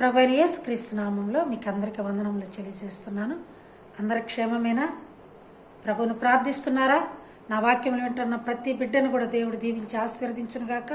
ప్రభు క్రీస్తునామంలో నామంలో మీకు అందరికీ వందనములు తెలియజేస్తున్నాను అందరి క్షేమమేనా? ప్రభువును ప్రార్థిస్తున్నారా? నా వాక్యములు వింటున్న ప్రతి బిడ్డను కూడా దేవుడు దీవించి ఆశీర్వదించును గాక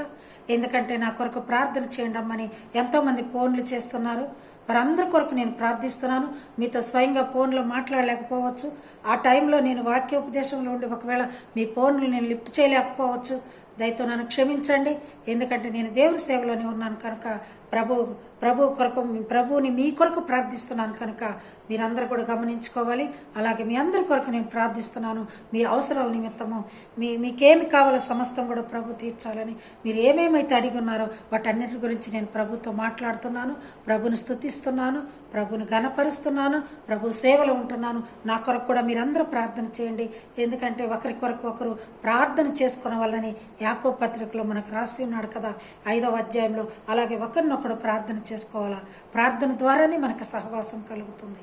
ఎందుకంటే నా కొరకు ప్రార్థన చేయండి అమ్మని ఎంతోమంది ఫోన్లు చేస్తున్నారు. వారందరి కొరకు నేను ప్రార్థిస్తున్నాను. మీతో స్వయంగా ఫోన్లో మాట్లాడలేకపోవచ్చు. ఆ టైంలో నేను వాక్యోపదేశంలో ఉండి ఒకవేళ మీ ఫోన్లు నేను లిఫ్ట్ చేయలేకపోవచ్చు. దయతో నన్ను క్షమించండి. ఎందుకంటే నేను దేవుని సేవలోనే ఉన్నాను కనుక ప్రభు ప్రభు కొరకు ప్రభువుని మీ కొరకు ప్రార్థిస్తున్నాను కనుక మీరందరూ కూడా గమనించుకోవాలి. అలాగే మీ అందరి కొరకు నేను ప్రార్థిస్తున్నాను. మీ అవసరాల నిమిత్తము మీ మీకేమి కావాలో సమస్తం కూడా ప్రభు తీర్చాలని మీరు ఏమేమైతే అడిగి ఉన్నారో వాటన్నిటి గురించి నేను ప్రభుతో మాట్లాడుతున్నాను. ప్రభుని స్తుతిస్తున్నాను ప్రభుని గనపరుస్తున్నాను ప్రభు సేవలో ఉంటున్నాను. నా కొరకు కూడా మీరందరూ ప్రార్థన చేయండి. ఎందుకంటే ఒకరి కొరకు ఒకరు ప్రార్థన చేసుకున్న వాళ్ళని యాకో పత్రికలో మనకు రాసి ఉన్నాడు కదా ఐదవ అధ్యాయంలో. అలాగే ఒకరినొకడు ప్రార్థన చేసుకోవాలా? ప్రార్థన ద్వారానే మనకు సహవాసం కలుగుతుంది.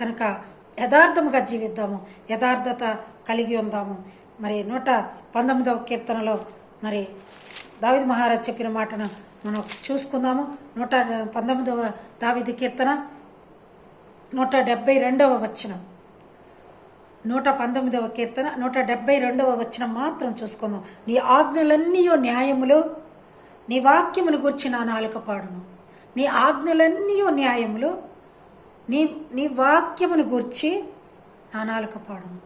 కనుక యథార్థముగా జీవిద్దాము. యథార్థత కలిగి ఉందాము. మరి నూట పంతొమ్మిదవ కీర్తనలో మరి దావిద్ మహారాజ్ చెప్పిన మాటను మనం చూసుకుందాము. నూట పంతొమ్మిదవ దావిది కీర్తన నూట డెబ్బై రెండవ వచనం. నూట పంతొమ్మిదవ కీర్తన నూట డెబ్బై రెండవ వచనం మాత్రం చూసుకుందాం. నీ ఆజ్ఞలన్నీయో న్యాయములు నీ వాక్యములు గురించి నా నాలుక పాడును. నీ ఆజ్ఞలన్నీయో న్యాయములు నీ నీ వాక్యమును గూర్చి నా నాలుక పాడును.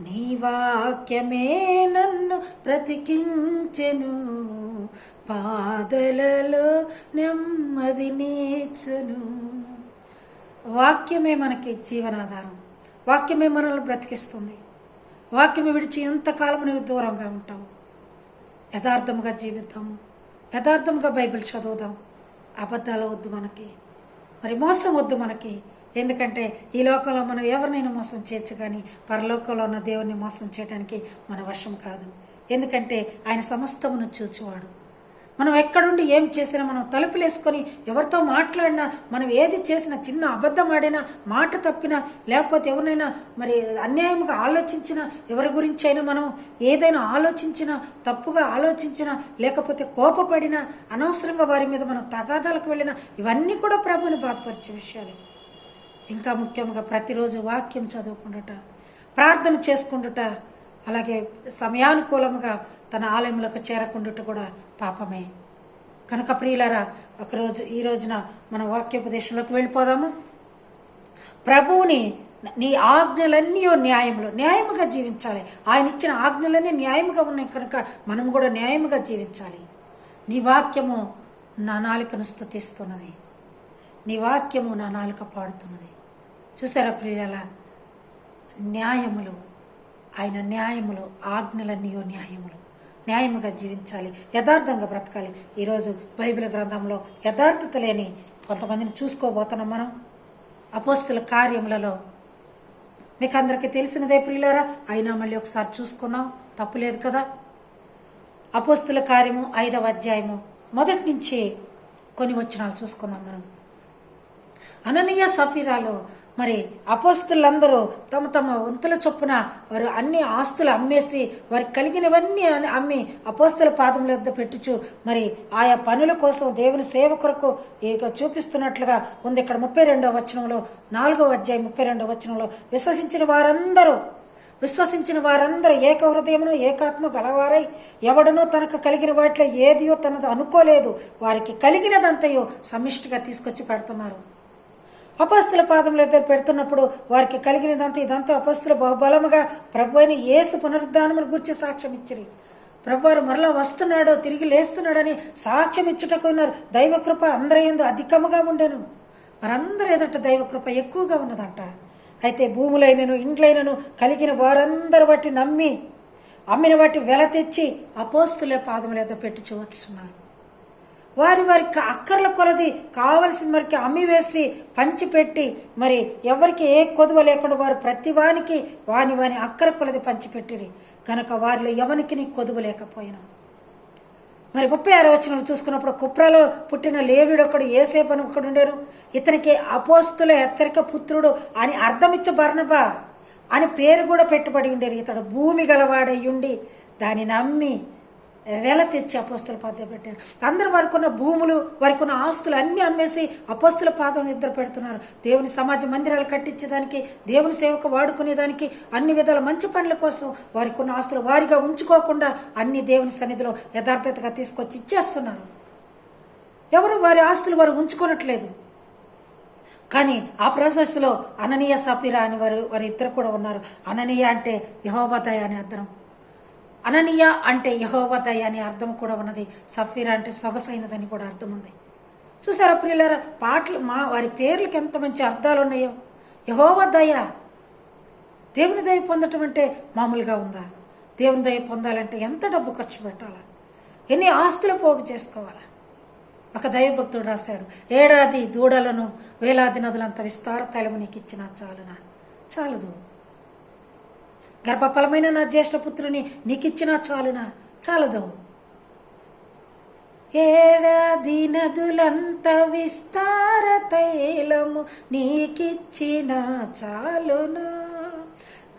నీ వాక్యమే నన్ను బ్రతికించెను. పాదలలో నెమ్మది నీచును వాక్యమే మనకి జీవనాధారం. వాక్యమే మనల్ని బ్రతికిస్తుంది. వాక్యమే విడిచి ఎంతకాలం నువ్వు దూరంగా ఉంటావు? యథార్థముగా జీవిద్దాము. యథార్థముగా బైబిల్ చదువుదాం. అబద్ధాలు వద్దు మనకి. మరి మోసం వద్దు మనకి. ఎందుకంటే ఈ లోకంలో మనం ఎవరినైనా మోసం చేయొచ్చు కానీ పరలోకంలో ఉన్న దేవుణ్ణి మోసం చేయడానికి మన వశం కాదు. ఎందుకంటే ఆయన సమస్తమును చూచువాడు. మనం ఎక్కడుండి ఏం చేసినా మనం తలుపులేసుకొని ఎవరితో మాట్లాడినా మనం ఏది చేసినా చిన్న అబద్ధం ఆడినా మాట తప్పినా లేకపోతే ఎవరినైనా మరి అన్యాయంగా ఆలోచించినా ఎవరి గురించి అయినా మనం ఏదైనా ఆలోచించినా తప్పుగా ఆలోచించినా లేకపోతే కోపపడినా అనవసరంగా వారి మీద మనం తగాదాలకు వెళ్ళినా ఇవన్నీ కూడా ప్రభుని బాధపరిచే విషయాలు. ఇంకా ముఖ్యంగా ప్రతిరోజు వాక్యం చదువుకుంటుట ప్రార్థన చేసుకుంటుట అలాగే సమయానుకూలముగా తన ఆలయంలోకి చేరకుండుట కూడా పాపమే. కనుక ప్రియులరా ఒకరోజు ఈ రోజున మన వాక్యోపదేశంలోకి వెళ్ళిపోదాము. ప్రభువుని నీ ఆజ్ఞలన్నీ న్యాయములు న్యాయముగా జీవించాలి. ఆయన ఇచ్చిన ఆజ్ఞలన్నీ న్యాయముగా ఉన్నాయి కనుక మనం కూడా న్యాయముగా జీవించాలి. నీ వాక్యము నా నాలుకను స్థుతిస్తున్నది. నీ వాక్యము నా నాలుక పాడుతున్నది. చూసారా ప్రియాల న్యాయములు. ఆయన న్యాయములు ఆజ్ఞలన్నీయో న్యాయములు. న్యాయముగా జీవించాలి యథార్థంగా బ్రతకాలి. ఈరోజు బైబిల్ గ్రంథంలో యథార్థత లేని కొంతమందిని చూసుకోబోతున్నాం మనం. అపోస్తుల కార్యములలో మీకు అందరికీ తెలిసినదే ప్రియులారా? అయినా మళ్ళీ ఒకసారి చూసుకుందాం. తప్పులేదు కదా? అపోస్తుల కార్యము ఐదవ అధ్యాయము మొదటి నుంచి కొన్ని వచ్చినాలు చూసుకుందాం మనం. అననీయ సఫీరాలో మరి అపోస్తులందరూ తమ తమ వంతుల చొప్పున వారు అన్ని ఆస్తులు అమ్మేసి వారికి కలిగినవన్నీ అని అమ్మి అపోస్తుల పాదముల వద్ద పెట్టుచు మరి ఆయా పనుల కోసం దేవుని సేవ కొరకు ఇక చూపిస్తున్నట్లుగా ఉంది. ఇక్కడ ముప్పై రెండవ వచనంలో నాలుగో అధ్యాయం ముప్పై రెండవ వచనంలో విశ్వసించిన వారందరూ విశ్వసించిన వారందరూ ఏక హృదయమును ఏకాత్మ గలవారై ఎవడనో తనకు కలిగిన వాటిలో ఏదియో తనది అనుకోలేదు. వారికి కలిగినదంతయో సమిష్టిగా తీసుకొచ్చి పెడుతున్నారు. అపస్తుల పాదములు ఇద్దరు పెడుతున్నప్పుడు వారికి కలిగినదంతా ఇదంతా అపస్తుల బహుబలముగా ప్రభు అయిన యేసు పునరుద్ధానమును గురించి సాక్ష్యం ఇచ్చిరి. ప్రభువారు మరలా వస్తున్నాడు తిరిగి లేస్తున్నాడని సాక్ష్యం ఇచ్చుటకు ఉన్నారు. దైవకృప అందరి ఎందు అధికముగా ఉండెను. వారందరూ ఎదుట దైవకృప ఎక్కువగా ఉన్నదంట. అయితే భూములైనను ఇండ్లైనను కలిగిన వారందరు బట్టి నమ్మి అమ్మిన వాటి వెల తెచ్చి అపోస్తులే పాదముల ఏదో పెట్టి చూస్తున్నారు వారి వారికి అక్కర్ల కొలది కావలసిన వారికి అమ్మి వేసి పంచిపెట్టి మరి ఎవరికి ఏ కొదువ లేకుండా వారు ప్రతి వానికి వాని వాని అక్కర కొలది పంచిపెట్టిరి కనుక వారిలో ఎవరికి నీ కొదువ లేకపోయినా. మరి ముప్పై ఆరు వచనంలో చూసుకున్నప్పుడు కుప్రలో పుట్టిన లేవిడు ఒకడు ఏసేపు అని ఒకడు ఉండేను. ఇతనికి అపోస్తుల హెచ్చరిక పుత్రుడు అని అర్థమిచ్చ బర్ణబా అని పేరు కూడా పెట్టుబడి ఉండేరు. ఇతడు భూమి గలవాడై ఉండి దాన్ని నమ్మి వేల తెచ్చి అపోస్తుల పాదం పెట్టారు. అందరూ వారికి ఉన్న భూములు వారికి ఉన్న ఆస్తులు అన్ని అమ్మేసి అపోస్తుల పాదం నిద్ర పెడుతున్నారు. దేవుని సమాజ మందిరాలు కట్టించేదానికి దేవుని సేవకు వాడుకునేదానికి అన్ని విధాల మంచి పనుల కోసం వారికి ఉన్న ఆస్తులు వారిగా ఉంచుకోకుండా అన్ని దేవుని సన్నిధిలో యథార్థతగా తీసుకొచ్చి ఇచ్చేస్తున్నారు. ఎవరు వారి ఆస్తులు వారు ఉంచుకోనట్లేదు. కానీ ఆ ప్రాసెస్లో అననీయ సపీరా అని వారు వారి ఇద్దరు కూడా ఉన్నారు. అననీయ అంటే యహోబదయ అని అర్థం. అననీయ అంటే యహోవదయ అని అర్థం కూడా ఉన్నది. సఫీర అంటే సొగసైనదని కూడా అర్థం ఉంది. చూసారా ప్రియులరా? పాటలు మా వారి పేర్లకు ఎంత మంచి అర్థాలు ఉన్నాయో. యహోవదయ దేవుని దయ పొందటం అంటే మామూలుగా ఉందా? దేవుని దయ పొందాలంటే ఎంత డబ్బు ఖర్చు పెట్టాలా? ఎన్ని ఆస్తులు పోగు చేసుకోవాలా? ఒక దైవభక్తుడు రాశాడు ఏడాది దూడలను వేలాది నదులంత విస్తార తలము నీకు ఇచ్చిన చాలునా? చాలదు. గర్భఫలమైన నా జ్యేష్ఠపుత్రుని నీకిచ్చినా చాలునా? చాలదు. ఏడాది నదులంత విస్తార తైలము నీకిచ్చిన చాలునా?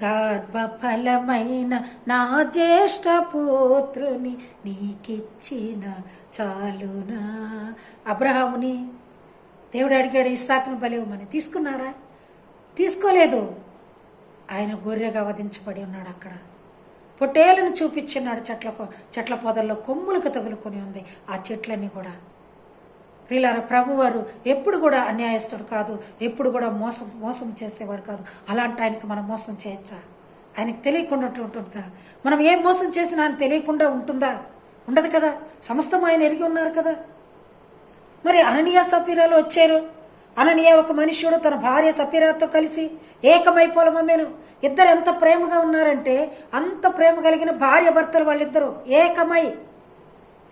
గర్భఫలమైన నా జ్యేష్ఠ పుత్రుని నీకిచ్చిన చాలునా? అబ్రహాముని దేవుడు అడిగాడు ఇస్సాకును బలివమని తీసుకున్నాడా? తీసుకోలేదు. ఆయన గొర్రెగా వధించబడి ఉన్నాడు అక్కడ. పొట్టేలను చూపించున్నాడు చెట్ల చెట్ల పొదల్లో కొమ్ములకు తగులుకొని ఉంది ఆ చెట్లన్నీ కూడా. ప్రిలార ప్రభువారు ఎప్పుడు కూడా అన్యాయస్తుడు కాదు ఎప్పుడు కూడా మోసం మోసం చేసేవాడు కాదు. అలాంటి ఆయనకి మనం మోసం చేయొచ్చా? ఆయనకి తెలియకుండా ఉంటుందా? మనం ఏం మోసం చేసినా ఆయన తెలియకుండా ఉంటుందా? ఉండదు కదా. సమస్తం ఆయన ఎరిగి ఉన్నారు కదా. మరి అననీయ సఫీరాలు వచ్చారు. అననీయ ఒక మనుష్యుడు తన భార్య సఫీరాతో కలిసి ఏకమై పొలమమ్మేను ఇద్దరు ఎంత ప్రేమగా ఉన్నారంటే అంత ప్రేమ కలిగిన భార్య భర్తలు వాళ్ళిద్దరూ ఏకమై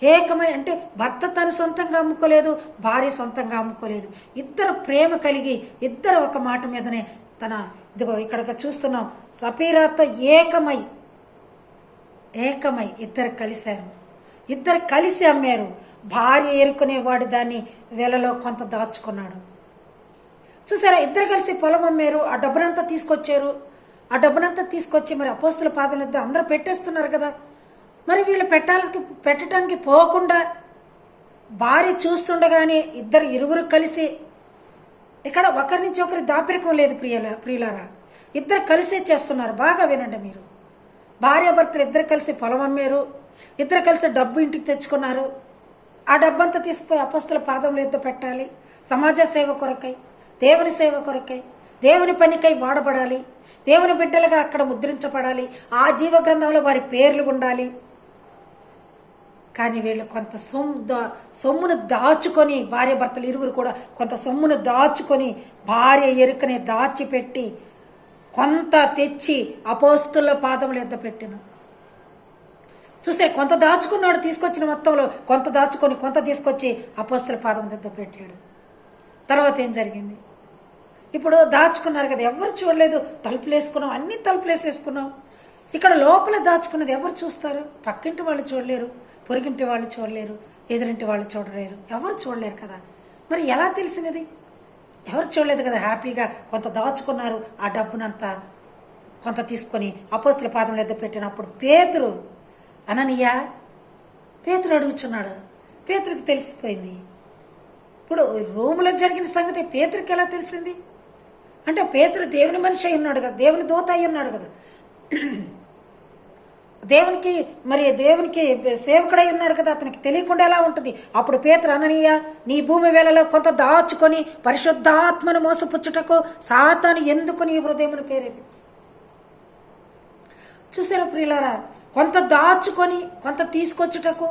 ఏకమై అంటే భర్త తను సొంతంగా అమ్ముకోలేదు భార్య సొంతంగా అమ్ముకోలేదు. ఇద్దరు ప్రేమ కలిగి ఇద్దరు ఒక మాట మీదనే తన ఇదిగో ఇక్కడ చూస్తున్నాం. సఫీరాతో ఏకమై ఏకమై ఇద్దరు కలిశారు. ఇద్దరు కలిసి అమ్మారు. భార్య ఎరుకునేవాడు దాన్ని వెలలో కొంత దాచుకున్నాడు. చూసారా? ఇద్దరు కలిసి పొలం అమ్మారు ఆ డబ్బునంతా తీసుకొచ్చారు. ఆ డబ్బునంతా తీసుకొచ్చి మరి అపోస్తుల పాదలు ఇద్దరు అందరూ పెట్టేస్తున్నారు కదా. మరి వీళ్ళు పెట్టాల్సి పెట్టడానికి పోకుండా భార్య చూస్తుండగానే ఇద్దరు ఇరువురు కలిసి ఇక్కడ ఒకరి నుంచి ఒకరి దాపరికం లేదు ప్రియుల ప్రియులారా. ఇద్దరు కలిసే చేస్తున్నారు. బాగా వినండి మీరు. భార్యాభర్తలు ఇద్దరు కలిసి పొలం అమ్మారు ఇద్దరు కలిసి డబ్బు ఇంటికి తెచ్చుకున్నారు. ఆ డబ్బంతా తీసుకుపోయి అపస్తుల పాదంలో ఎద్దు పెట్టాలి. సమాజ సేవ కొరకై. దేవుని సేవ కొరకై దేవుని పనికై వాడబడాలి. దేవుని బిడ్డలుగా అక్కడ ముద్రించబడాలి. ఆ జీవ గ్రంథంలో వారి పేర్లు ఉండాలి. కానీ వీళ్ళు కొంత సొమ్ము దా సొమ్మును దాచుకొని భార్య భర్తలు ఇరువురు కూడా కొంత సొమ్మును దాచుకొని భార్య ఎరుకని దాచిపెట్టి కొంత తెచ్చి అపోస్తుల పాదములు ఎద్ద పెట్టిన. చూస్తే కొంత దాచుకున్నాడు తీసుకొచ్చిన మొత్తంలో కొంత దాచుకొని కొంత తీసుకొచ్చి అపోస్తుల పాదం దగ్గర పెట్టాడు. తర్వాత ఏం జరిగింది? ఇప్పుడు దాచుకున్నారు కదా ఎవరు చూడలేదు? తలుపులు వేసుకున్నాం అన్ని తలుపులు వేసేసుకున్నాం ఇక్కడ లోపల దాచుకున్నది ఎవరు చూస్తారు? పక్కింటి వాళ్ళు చూడలేరు పొరిగింటి వాళ్ళు చూడలేరు ఎదురింటి వాళ్ళు చూడలేరు ఎవరు చూడలేరు కదా? మరి ఎలా తెలిసినది? ఎవరు చూడలేదు కదా హ్యాపీగా కొంత దాచుకున్నారు ఆ డబ్బునంతా కొంత తీసుకొని అపోస్తుల పాదం ఎద్దు పెట్టినప్పుడు పేతురు అననీయ పేతురు అడుగుచున్నాడు. పేతురికి తెలిసిపోయింది. ఇప్పుడు రూములో జరిగిన సంగతి పేతురికి ఎలా తెలిసింది? అంటే పేతురు దేవుని మనిషి అయి ఉన్నాడు కదా దేవుని దోత అయి ఉన్నాడు కదా. దేవునికి మరి దేవునికి సేవకుడై ఉన్నాడు కదా అతనికి తెలియకుండా ఎలా ఉంటుంది? అప్పుడు పేతురు అననీయ నీ భూమి వేళలో కొంత దాచుకొని పరిశుద్ధాత్మను మోసపుచ్చుటకు సాతాను ఎందుకు నీ హృదయమును పేరేది చూసారా ప్రియులారా కొంత దాచుకొని కొంత తీసుకొచ్చుటకు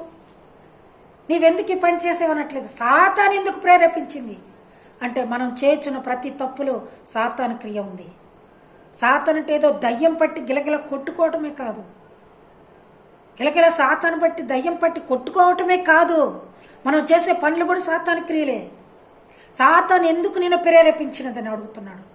నీవెందుకు ఈ పని చేసేవనట్లేదు? సాతాను ఎందుకు ప్రేరేపించింది? అంటే మనం చేర్చిన ప్రతి తప్పులో సాతాను క్రియ ఉంది. సాతానంటే ఏదో దయ్యం పట్టి గిలగిల కొట్టుకోవటమే కాదు. గిలగిల సాతాను బట్టి దయ్యం పట్టి కొట్టుకోవటమే కాదు. మనం చేసే పనులు కూడా సాతాను క్రియలే. సాతాను ఎందుకు నేను ప్రేరేపించినదని అడుగుతున్నాడు.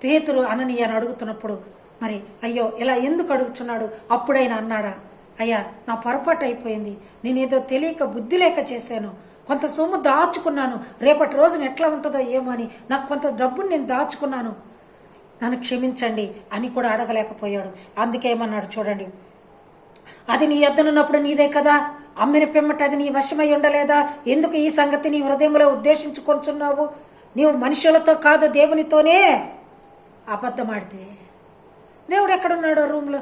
పేతురు అననీయ అని అడుగుతున్నప్పుడు మరి అయ్యో ఇలా ఎందుకు అడుగుతున్నాడు? అప్పుడైనా అన్నాడా? అయ్యా నా పొరపాటు అయిపోయింది. నేనేదో తెలియక బుద్ధి లేక చేశాను. కొంత సొమ్ము దాచుకున్నాను. రేపటి రోజున ఎట్లా ఉంటుందో ఏమో అని. నాకు కొంత డబ్బుని నేను దాచుకున్నాను. నన్ను క్షమించండి అని కూడా అడగలేకపోయాడు. అందుకే ఏమన్నాడు చూడండి. అది నీ ఎద్దనున్నప్పుడు నీదే కదా. అమ్మిన పిమ్మట అది నీ వశమై ఉండలేదా? ఎందుకు ఈ సంగతి నీ హృదయంలో ఉద్దేశించుకొంచున్నావు నీవు మనుషులతో కాదు దేవునితోనే అబద్ధమాడితే దేవుడు ఎక్కడున్నాడు రూమ్లో?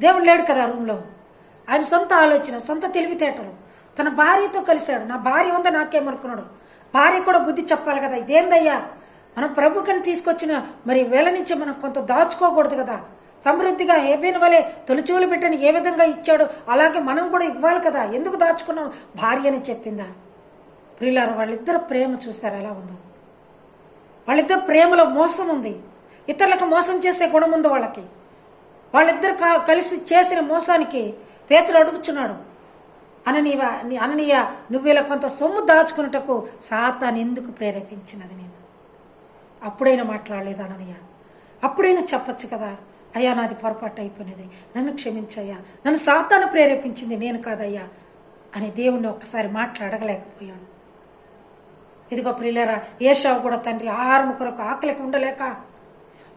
దేవుడు లేడు కదా రూమ్లో. ఆయన సొంత ఆలోచన సొంత తెలివితేటలు. తన భార్యతో కలిశాడు. నా భార్య ఉందా? నాకేమనుకున్నాడు భార్య కూడా బుద్ధి చెప్పాలి కదా. ఇదేందయ్యా? మనం ప్రభుకని తీసుకొచ్చిన మరి వేల నుంచి మనం కొంత దాచుకోకూడదు కదా. సమృద్ధిగా ఏబేన్ వలె తొలిచూలు బిడ్డని ఏ విధంగా ఇచ్చాడో అలాగే మనం కూడా ఇవ్వాలి కదా. ఎందుకు దాచుకున్నాం భార్య అని చెప్పిందా? ప్రియులారు వాళ్ళిద్దరు ప్రేమ చూస్తారు ఎలా ఉందో. వాళ్ళిద్దరు ప్రేమలో మోసం ఉంది. ఇతరులకు మోసం చేసే గుణం ఉంది వాళ్ళకి. వాళ్ళిద్దరు కలిసి చేసిన మోసానికి పేతులు అడుగుచున్నాడు. అననీయ అననీయ నువ్వేలా కొంత సొమ్ము దాచుకున్నటకు సాతాను ఎందుకు ప్రేరేపించినది నేను అప్పుడైనా మాట్లాడలేదు అననీయ. అప్పుడైనా చెప్పొచ్చు కదా? అయ్యా నాది పొరపాటు అయిపోయినది. నన్ను క్షమించయ్యా. నన్ను సాతాను ప్రేరేపించింది నేను కాదయ్యా అని దేవుణ్ణి ఒక్కసారి మాట్లాడగలేకపోయాడు ఇదిగో ప్రియులరా ఏషావు కూడా తండ్రి ఆహారం కొరకు ఆకలికి ఉండలేక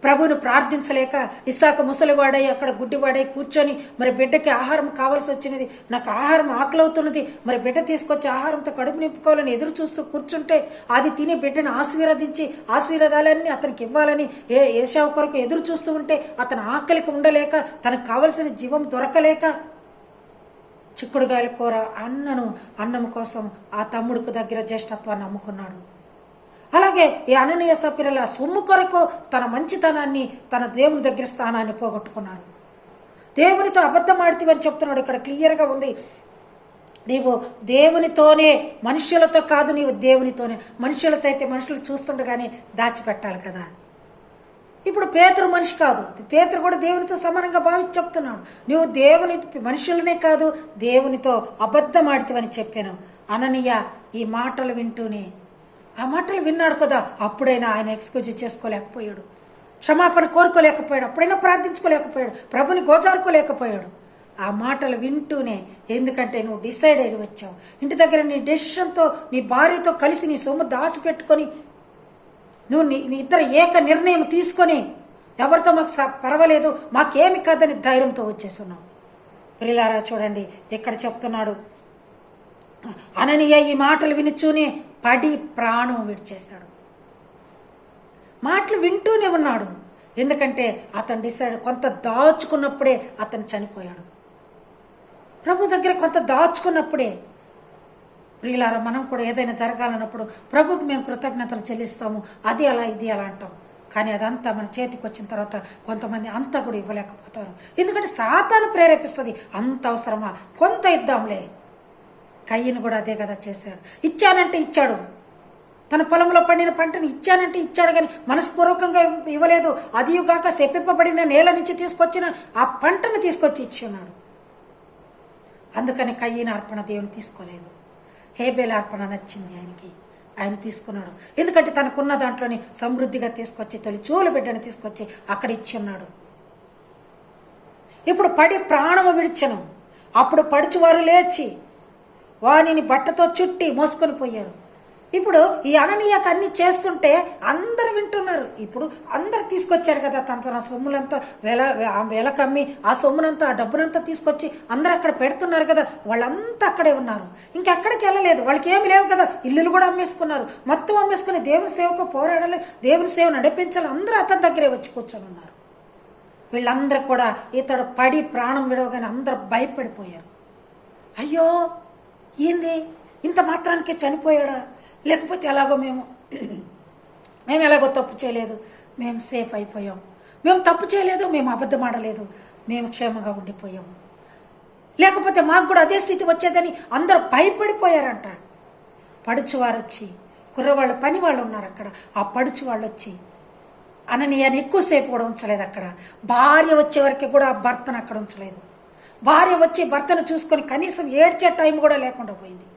ప్రభువును ప్రార్థించలేక ఇస్తాక ముసలివాడై అక్కడ గుడ్డివాడై కూర్చొని మరి బిడ్డకి ఆహారం కావాల్సి వచ్చినది నాకు ఆహారం ఆకలవుతున్నది మరి బిడ్డ తీసుకొచ్చి ఆహారంతో కడుపు నింపుకోవాలని ఎదురు చూస్తూ కూర్చుంటే అది తిని బిడ్డను ఆశీర్వదించి ఆశీర్వాదాలన్నీ అతనికి ఇవ్వాలని ఏ ఏషావు కొరకు ఎదురు చూస్తూ ఉంటే అతను ఆకలికి ఉండలేక తనకు కావలసిన జీవం దొరకలేక చిక్కుడుగాయల కూర అన్నను అన్నం కోసం ఆ తమ్ముడికి దగ్గర జ్యేష్ఠత్వాన్ని అమ్ముకున్నాడు. అలాగే ఈ అననీయ సపిరల సొమ్ము కొరకు తన మంచితనాన్ని తన దేవుని దగ్గర స్థానాన్ని పోగొట్టుకున్నాడు. దేవునితో అబద్ధం ఆడితేవని చెప్తున్నాడు. ఇక్కడ క్లియర్గా ఉంది. నీవు దేవునితోనే మనుషులతో కాదు నీవు దేవునితోనే. మనుషులతో అయితే మనుషులు చూస్తుండగానే దాచిపెట్టాలి కదా. ఇప్పుడు పేతురు మనిషి కాదు. పేతురు కూడా దేవునితో సమానంగా భావించి చెప్తున్నాడు. నువ్వు దేవుని మనుషులనే కాదు దేవునితో అబద్ధం చెప్పాను. అననీయ ఈ మాటలు వింటూనే ఆ మాటలు విన్నాడు కదా అప్పుడైనా ఆయన ఎక్స్క్యూజ్ చేసుకోలేకపోయాడు. క్షమాపణ కోరుకోలేకపోయాడు అప్పుడైనా ప్రార్థించుకోలేకపోయాడు ప్రభుని గోజారుకోలేకపోయాడు. ఆ మాటలు వింటూనే ఎందుకంటే నువ్వు డిసైడ్ అయి వచ్చావు. ఇంటి దగ్గర నీ డెసిషన్తో నీ భార్యతో కలిసి నీ సొమ్ము దాచి పెట్టుకొని నువ్వు నీ నీ ఇద్దరు ఏక నిర్ణయం తీసుకొని ఎవరితో మాకు స- పర్వాలేదు మాకేమి కాదని ధైర్యంతో వచ్చేస్తున్నావు. ప్రిలారా చూడండి ఇక్కడ చెప్తున్నాడు. అననీయ ఈ మాటలు వినిచూనే పడి ప్రాణం విడిచేశాడు మాటలు వింటూనే ఉన్నాడు. ఎందుకంటే అతను డిసైడ్ కొంత దాచుకున్నప్పుడే అతను చనిపోయాడు. ప్రభు దగ్గర కొంత దాచుకున్నప్పుడే. ప్రియులారా మనం కూడా ఏదైనా జరగాలన్నప్పుడు ప్రభుకి మేము కృతజ్ఞతలు చెల్లిస్తాము. అది అలా ఇది అలా అంటాం. కానీ అదంతా మన చేతికి వచ్చిన తర్వాత కొంతమంది అంతా కూడా ఇవ్వలేకపోతారు. ఎందుకంటే సాతాను ప్రేరేపిస్తుంది. అంత అవసరమా? కొంత ఇద్దాంలే. కయ్యను కూడా అదే కదా చేశాడు. ఇచ్చానంటే ఇచ్చాడు. తన పొలంలో పండిన పంటను ఇచ్చానంటే ఇచ్చాడు కానీ మనస్పూర్వకంగా ఇవ్వలేదు. అదియుగాక శప్పింపబడిన నేల నుంచి తీసుకొచ్చిన ఆ పంటను తీసుకొచ్చి ఇచ్చి ఉన్నాడు. అందుకని కయ్యిన అర్పణ దేవుని తీసుకోలేదు. హేబేల అర్పణ నచ్చింది ఆయనకి. ఆయన తీసుకున్నాడు. ఎందుకంటే తనకున్న దాంట్లోని సమృద్ధిగా తీసుకొచ్చి తొలి చూలు బిడ్డని తీసుకొచ్చి అక్కడ ఇచ్చి ఉన్నాడు. ఇప్పుడు పడి ప్రాణము విడిచను. అప్పుడు పడుచువారు లేచి వానిని బట్టతో చుట్టి మోసుకొని పోయారు. ఇప్పుడు ఈ అననీయకు అన్ని చేస్తుంటే అందరు వింటున్నారు. ఇప్పుడు అందరు తీసుకొచ్చారు కదా తన తన సొమ్ములంతా వెల ఆ వెలకమ్మి ఆ సొమ్మునంతా ఆ డబ్బునంతా తీసుకొచ్చి అందరు అక్కడ పెడుతున్నారు కదా వాళ్ళంతా అక్కడే ఉన్నారు. ఇంకెక్కడికి వెళ్ళలేదు. వాళ్ళకి ఏమి లేవు కదా. ఇల్లులు కూడా అమ్మేసుకున్నారు. మొత్తం అమ్మేసుకుని దేవుని సేవకు పోరాడాలి దేవుని సేవ నడిపించాలి. అందరూ అతని దగ్గరే వచ్చి కూర్చొని ఉన్నారు. వీళ్ళందరూ కూడా ఇతడు పడి ప్రాణం విడవగానే అందరూ భయపడిపోయారు. అయ్యో ఏంది? ఇంత మాత్రానికే చనిపోయాడా? లేకపోతే ఎలాగో మేము మేము ఎలాగో తప్పు చేయలేదు. మేము సేఫ్ అయిపోయాం. మేము తప్పు చేయలేదు మేము అబద్ధం ఆడలేదు. మేము క్షేమంగా ఉండిపోయాము లేకపోతే మాకు కూడా అదే స్థితి వచ్చేదని అందరూ భయపడిపోయారంట. పడుచు వారు వచ్చి కుర్రవాళ్ళు పని వాళ్ళు ఉన్నారు అక్కడ. ఆ పడుచు వాళ్ళు వచ్చి అననీయని ఎక్కువసేపు కూడా ఉంచలేదు అక్కడ. భార్య వచ్చే వరకు కూడా ఆ భర్తను అక్కడ ఉంచలేదు. భార్య వచ్చి భర్తను చూసుకొని కనీసం ఏడ్చే టైం కూడా లేకుండా పోయింది.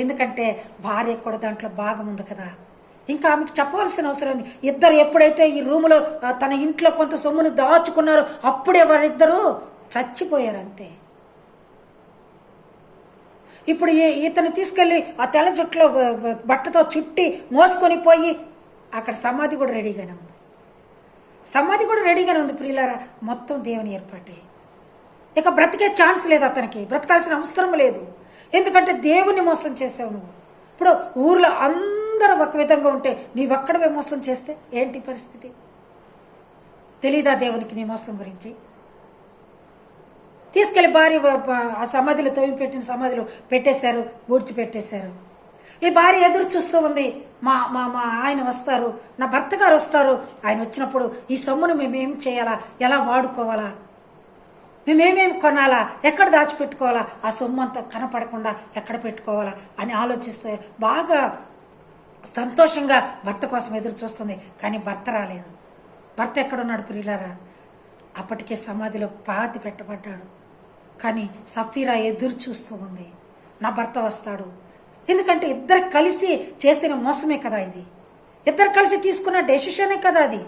ఎందుకంటే భార్య కూడా దాంట్లో భాగం ఉంది కదా. ఇంకా ఆమెకు చెప్పవలసిన అవసరం ఉంది. ఇద్దరు ఎప్పుడైతే ఈ రూములో తన ఇంట్లో కొంత సొమ్మును దాచుకున్నారో అప్పుడే వారిద్దరూ చచ్చిపోయారు అంతే. ఇప్పుడు ఇతను తీసుకెళ్ళి ఆ తెల్ల జుట్టులో బట్టతో చుట్టి మోసుకొని పోయి అక్కడ సమాధి కూడా రెడీగానే ఉంది. సమాధి కూడా రెడీగానే ఉంది ప్రియులారా. మొత్తం దేవుని ఏర్పాటే. ఇక బ్రతికే ఛాన్స్ లేదు అతనికి. బ్రతకాల్సిన అవసరం లేదు. ఎందుకంటే దేవుని మోసం చేసావు నువ్వు. ఇప్పుడు ఊర్లో అందరూ ఒక విధంగా ఉంటే నీవెక్కడవే మోసం చేస్తే ఏంటి పరిస్థితి? తెలీదా దేవునికి నీ మోసం గురించి? తీసుకెళ్ళి భార్య ఆ సమాధిలో తోమి పెట్టిన సమాధిలో పెట్టేశారు బూడ్చి పెట్టేశారు. ఈ భార్య ఎదురు చూస్తూ ఉంది. మా మా మా ఆయన వస్తారు నా భర్త గారు వస్తారు. ఆయన వచ్చినప్పుడు ఈ సొమ్మును మేమేం చేయాలా? ఎలా వాడుకోవాలా? మేమేమేమి కొనాలా? ఎక్కడ దాచిపెట్టుకోవాలా? ఆ సొమ్ము అంతా కనపడకుండా ఎక్కడ పెట్టుకోవాలా? అని ఆలోచిస్తే బాగా సంతోషంగా భర్త కోసం ఎదురు చూస్తుంది. కానీ భర్త రాలేదు. భర్త ఎక్కడున్నాడు ప్రియులారా? అప్పటికే సమాధిలో పాతి పెట్టబడ్డాడు. కానీ సఫీరా ఎదురు చూస్తూ ఉంది. నా భర్త వస్తాడు. ఎందుకంటే ఇద్దరు కలిసి చేసిన మోసమే కదా ఇది. ఇద్దరు కలిసి తీసుకున్న డెసిషనే కదా అది.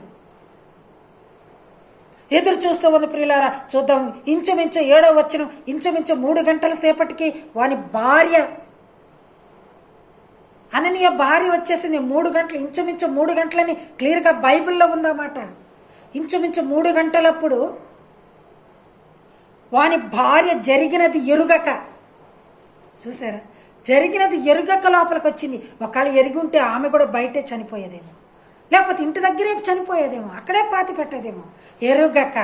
ఎదురు చూస్తూ ఉంది ప్రియులారా చూద్దాం. ఇంచుమించు ఏడో వచ్చిన ఇంచుమించు మూడు గంటల సేపటికి వాని భార్య అననీయ భార్య వచ్చేసింది. మూడు గంటలు ఇంచుమించు మూడు గంటలని క్లియర్గా బైబిల్లో ఉందన్నమాట. ఇంచుమించు మూడు గంటలప్పుడు వాని భార్య జరిగినది ఎరుగక. చూసారా? జరిగినది ఎరుగక లోపలికి వచ్చింది. ఒకవేళ ఎరిగి ఉంటే ఆమె కూడా బయటే చనిపోయేదేమో. లేకపోతే ఇంటి దగ్గరే చనిపోయేదేమో అక్కడే పాతి పెట్టేదేమో ఎరుగక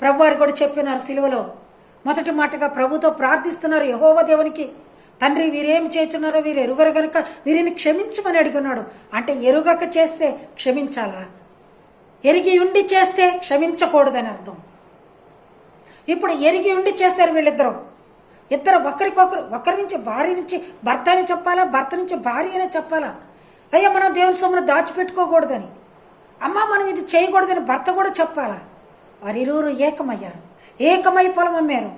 ప్రభువారు కూడా చెప్పినారు సిలువలో. మొదటి మాటగా ప్రభుతో ప్రార్థిస్తున్నారు యహోవ దేవునికి. తండ్రి వీరేం చేస్తున్నారో వీరు ఎరుగరు కనుక వీరిని క్షమించమని అడుగున్నాడు అంటే ఎరుగక చేస్తే క్షమించాలా? ఎరిగి ఉండి చేస్తే క్షమించకూడదని అర్థం. ఇప్పుడు ఎరిగి ఉండి చేస్తారు వీళ్ళిద్దరు. ఇద్దరు ఒకరికొకరు ఒకరి నుంచి భార్య నుంచి భర్త అని చెప్పాలా? భర్త నుంచి భార్య అని చెప్పాలా? అయ్యా మనం దేవుని సొమ్మును దాచిపెట్టుకోకూడదని. అమ్మ మనం ఇది చేయకూడదని భర్త కూడా చెప్పాలా? వారిరువురు ఏకమయ్యారు. ఏకమై పొలం అమ్మారు.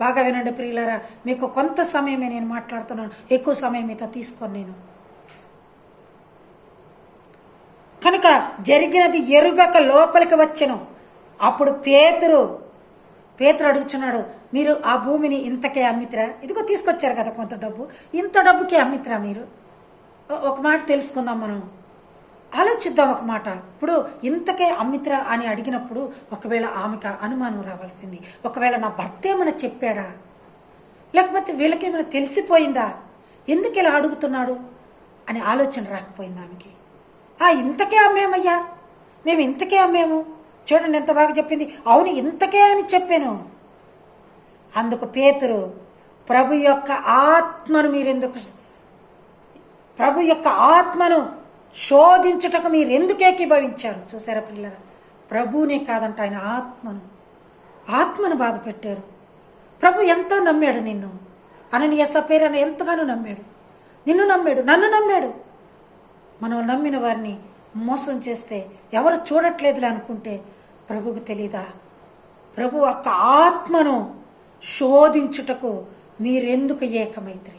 బాగా వినండి ప్రియులారా మీకు కొంత సమయమే నేను మాట్లాడుతున్నాను. ఎక్కువ సమయం మీతో తీసుకొని నేను. కనుక జరిగినది ఎరుగక లోపలికి వచ్చను. అప్పుడు పేతురు పేతురు అడుగుతున్నాడు మీరు ఆ భూమిని ఇంతకే అమ్మిత్రా? ఇదిగో తీసుకొచ్చారు కదా కొంత డబ్బు. ఇంత డబ్బుకే అమ్మిత్రా మీరు? ఒక మాట తెలుసుకుందాం మనం. ఆలోచిద్దాం ఒక మాట. ఇప్పుడు ఇంతకే అమిత్ర అని అడిగినప్పుడు ఒకవేళ ఆమెకు అనుమానం రావాల్సింది. ఒకవేళ నా భర్త ఏమైనా చెప్పాడా? లేకపోతే వీళ్ళకేమైనా తెలిసిపోయిందా? ఎందుకు ఇలా అడుగుతున్నాడు? అని ఆలోచన రాకపోయింది ఆమెకి. ఆ ఇంతకే అమ్మేమయ్యా? మేము ఇంతకే అమ్మేము? చూడండి ఎంత బాగా చెప్పింది. అవును ఇంతకే అని చెప్పాను. అందుకు పేతురు ప్రభు యొక్క ఆత్మను మీరెందుకు ప్రభు యొక్క ఆత్మను శోధించుటకు మీరు ఎందుకు ఏకీభవించారు? చూసారా పిల్లల? ప్రభునే కాదంట ఆయన ఆత్మను. ఆత్మను బాధ పెట్టారు. ప్రభు ఎంతో నమ్మాడు నిన్ను. అననీయ సపేరను ఎంతగానో నమ్మాడు. నిన్ను నమ్మాడు నన్ను నమ్మాడు. మనం నమ్మిన వారిని మోసం చేస్తే ఎవరు చూడట్లేదులే అనుకుంటే ప్రభుకు తెలీదా? ప్రభు యొక్క ఆత్మను శోధించుటకు మీరెందుకు ఏకమైత్రి?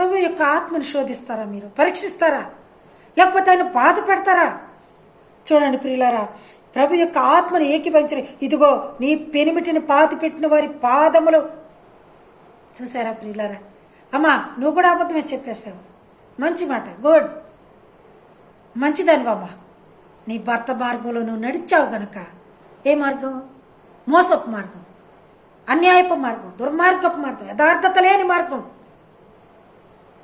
ప్రభు యొక్క ఆత్మను శోధిస్తారా మీరు? పరీక్షిస్తారా? లేకపోతే ఆయన బాధ పెడతారా? చూడండి ప్రియులారా ప్రభు యొక్క ఆత్మను ఏకీభవించరు ఇదిగో నీ పెనిమిటిని పాతి పెట్టిన వారి పాదములు. చూసారా ప్రియులారా? అమ్మా నువ్వు కూడా అబద్ధమే చెప్పేశావు. మంచి మాట. గుడ్. మంచిదని బామ్మ నీ భర్త మార్గంలో నువ్వు నడిచావు గనక ఏ మార్గం? మోసపు మార్గం. అన్యాయపు మార్గం. దుర్మార్గపు మార్గం. యథార్థత లేని మార్గం.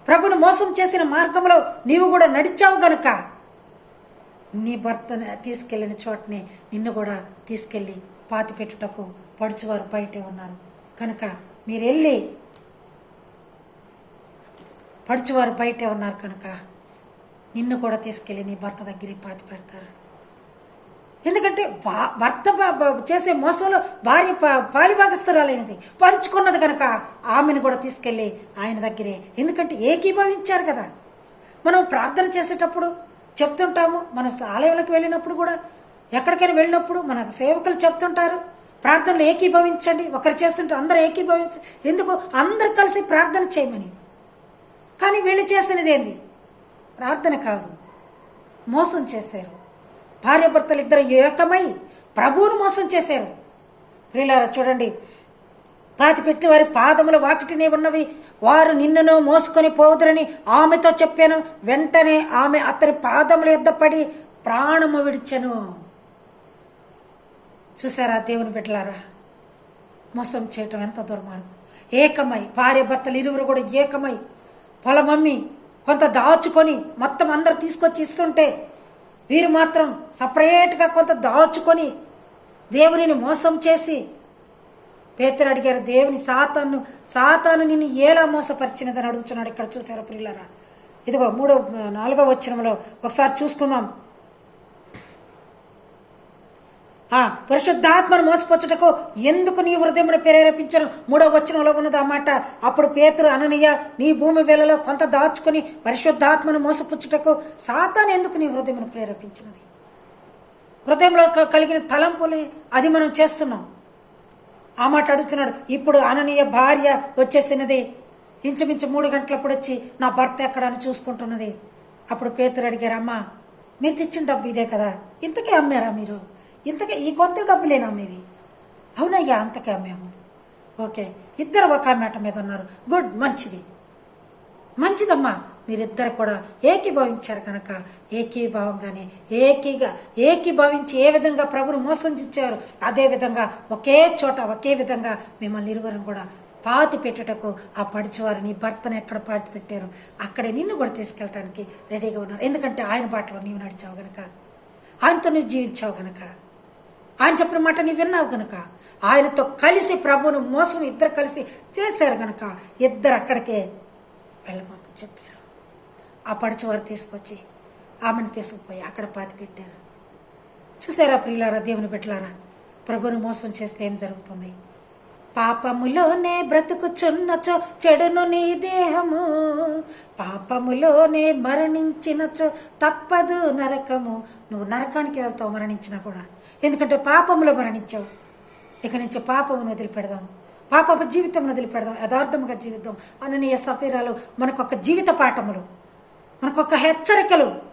ప్రభును మోసం చేసిన మార్గంలో నీవు కూడా నడిచావు గనుక నీ భర్తను తీసుకెళ్ళిన చోటనే నిన్ను కూడా తీసుకెళ్ళి పాతి పెట్టుటకు పడుచువారు బయటే ఉన్నారు. కనుక మీరు వెళ్ళి పడుచువారు బయటే ఉన్నారు కనుక నిన్ను కూడా తీసుకెళ్ళి నీ భర్త దగ్గర పాతి పెడతారు ఎందుకంటే భర్త చేసే మోసంలో భార్య ప- పంచుకున్నది కనుక ఆమెను కూడా తీసుకెళ్ళి ఆయన దగ్గరే. ఎందుకంటే ఏకీభవించారు కదా. మనం ప్రార్థన చేసేటప్పుడు చెప్తుంటాము మన ఆలయంలోకి వెళ్ళినప్పుడు కూడా ఎక్కడికైనా వెళ్ళినప్పుడు మన సేవకులు చెప్తుంటారు ప్రార్థనలు ఏకీభవించండి ఒకరు చేస్తుంటే అందరూ ఏకీభవించండి ఎందుకు? అందరు కలిసి ప్రార్థన చేయమని. కానీ వీళ్ళు చేసినది ఏంది? ప్రార్థన కాదు. మోసం చేశారు. భార్యభర్తలు ఇద్దరు ఏకమై ప్రభువును మోసం చేశారు. ప్రియులారా చూడండి. పాతి పెట్టి వారి పాదముల వాకిటినే ఉన్నవి. వారు నిన్నును మోసుకొని పోదురని ఆమెతో చెప్పాను. వెంటనే ఆమె అతని పాదముల యొద్ద పడి ప్రాణము విడిచెను. చూసారా దేవుని పెట్టలారా మోసం చేయటం ఎంత దుర్మార్గం. ఏకమై భార్య భర్తలు ఇరువురు కూడా ఏకమై పొలమమ్మి కొంత దాచుకొని మొత్తం అందరు తీసుకొచ్చి ఇస్తుంటే వీరు మాత్రం సపరేట్గా కొంత దాచుకొని దేవునిని మోసం చేసి పేతురు అడిగారు దేవుని సాతాను సాతాను నిన్ను ఎలా మోసపరిచినదని అడుగుతున్నాడు. ఇక్కడ చూసారా పిల్లరా ఇదిగో మూడో నాలుగో వచ్చినంలో ఒకసారి చూసుకుందాం. ఆ పరిశుద్ధాత్మను మోసపరచుటకు ఎందుకు నీ హృదయమును ప్రేరేపించను? మూడో వచనంలో ఉన్నది ఆ మాట. అప్పుడు పేతురు అననీయ నీ భూమి వేలలో కొంత దాచుకుని పరిశుద్ధాత్మను మోసపుచ్చుటకు సాతాను ఎందుకు నీ హృదయమును ప్రేరేపించినది? హృదయంలో క- కలిగిన తలంపుని అది మనం చేస్తున్నాం. ఆ మాట అడుగుతున్నాడు. ఇప్పుడు అననీయ భార్య వచ్చేసినది ఇంచుమించు మూడు గంటలప్పుడు వచ్చి నా భర్త ఎక్కడ అని చూసుకుంటున్నది. అప్పుడు పేతురు అడిగారు అమ్మ మీరు తెచ్చిన డబ్బు ఇదే కదా. ఇంతకే అమ్మారా మీరు? ఇంతకే ఈ కొంత డబ్బులేనా మీవి? అవునయ్యా అంతకే మేము. ఓకే ఇద్దరు ఒక మేట మీద ఉన్నారు. గుడ్ మంచిది. మంచిదమ్మా. మీరిద్దరు కూడా ఏకీభవించారు కనుక ఏకీభావంగానే ఏకీగా ఏకీభవించి ఏ విధంగా ప్రభులు మోసం చేశారు అదే విధంగా ఒకే చోట ఒకే విధంగా మిమ్మల్ని ఇరువురు కూడా పాతి పెట్టుటకు ఆ పడిచేవారు. నీ భర్తను ఎక్కడ పాతి పెట్టారు? అక్కడే నిన్ను కూడా తీసుకెళ్ళటానికి రెడీగా ఉన్నారు. ఎందుకంటే ఆయన బాటలో నీవు నడిచావు గనక ఆయనతో నువ్వు జీవించావు గనక. ఆయన చెప్పిన మాట నీ విన్నావు కనుక ఆయనతో కలిసి ప్రభువును మోసం ఇద్దరు కలిసి చేశారు కనుక ఇద్దరు అక్కడికే వెళ్ళమని చెప్పారు. ఆ పడిచేవారు తీసుకొచ్చి ఆమెను తీసుకుపోయి అక్కడ పాతి పెట్టారు. చూసారా ప్రియులారా దేవుని పెట్టలారా ప్రభుని మోసం చేస్తే ఏం జరుగుతుంది? పాపములోనే బ్రతుకుచున్నచో చెడును నీ దేహము. పాపములోనే మరణించినచో తప్పదు నరకము. నువ్వు నరకానికి వెళ్తావు మరణించినా కూడా. ఎందుకంటే పాపములో మరణించావు. ఇక నుంచి పాపమును వదిలిపెడదాం. పాపపు జీవితం వదిలిపెడదాం. యథార్థముగా జీవితం అననీయ సఫీరాలు మనకొక జీవిత పాఠములు. మనకొక హెచ్చరికలు.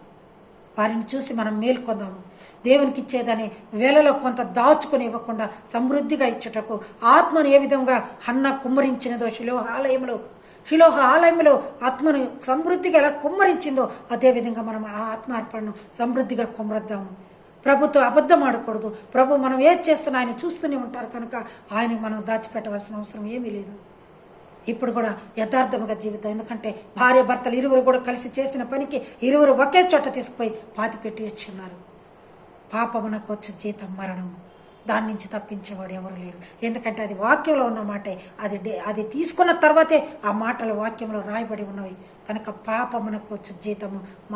వారిని చూసి మనం మేల్కొందాము. దేవునికి ఇచ్చేదని వేలలో కొంత దాచుకొని ఇవ్వకుండా సమృద్ధిగా ఇచ్చుటకు ఆత్మను ఏ విధంగా హన్న కుమ్మరించినదో శిలోహ ఆలయంలో శిలోహ ఆలయంలో ఆత్మను సమృద్ధిగా ఎలా కుమ్మరించిందో అదేవిధంగా మనం ఆ ఆత్మార్పణను సమృద్ధిగా కుమ్మరిద్దాము. ప్రభుత్వం అబద్ధం ఆడకూడదు. ప్రభు మనం ఏది చేస్తున్నా ఆయన చూస్తూనే ఉంటారు కనుక ఆయన మనం దాచిపెట్టవలసిన అవసరం ఏమీ లేదు. ఇప్పుడు కూడా యథార్థముగా జీవితం. ఎందుకంటే భార్య భర్తలు ఇరువురు కూడా కలిసి చేసిన పనికి ఇరువురు ఒకే చోట తీసుకుపోయి పాతి పెట్టి వచ్చి ఉన్నారు. పాపమునకు వచ్చే జీతం మరణము. దాని నుంచి తప్పించేవాడు ఎవరు లేరు. ఎందుకంటే అది వాక్యంలో ఉన్న మాటే. అది డే- అది తీసుకున్న తర్వాతే ఆ మాటలు వాక్యంలో రాయబడి ఉన్నవి. కనుక పాపమునకు వచ్చే జీతము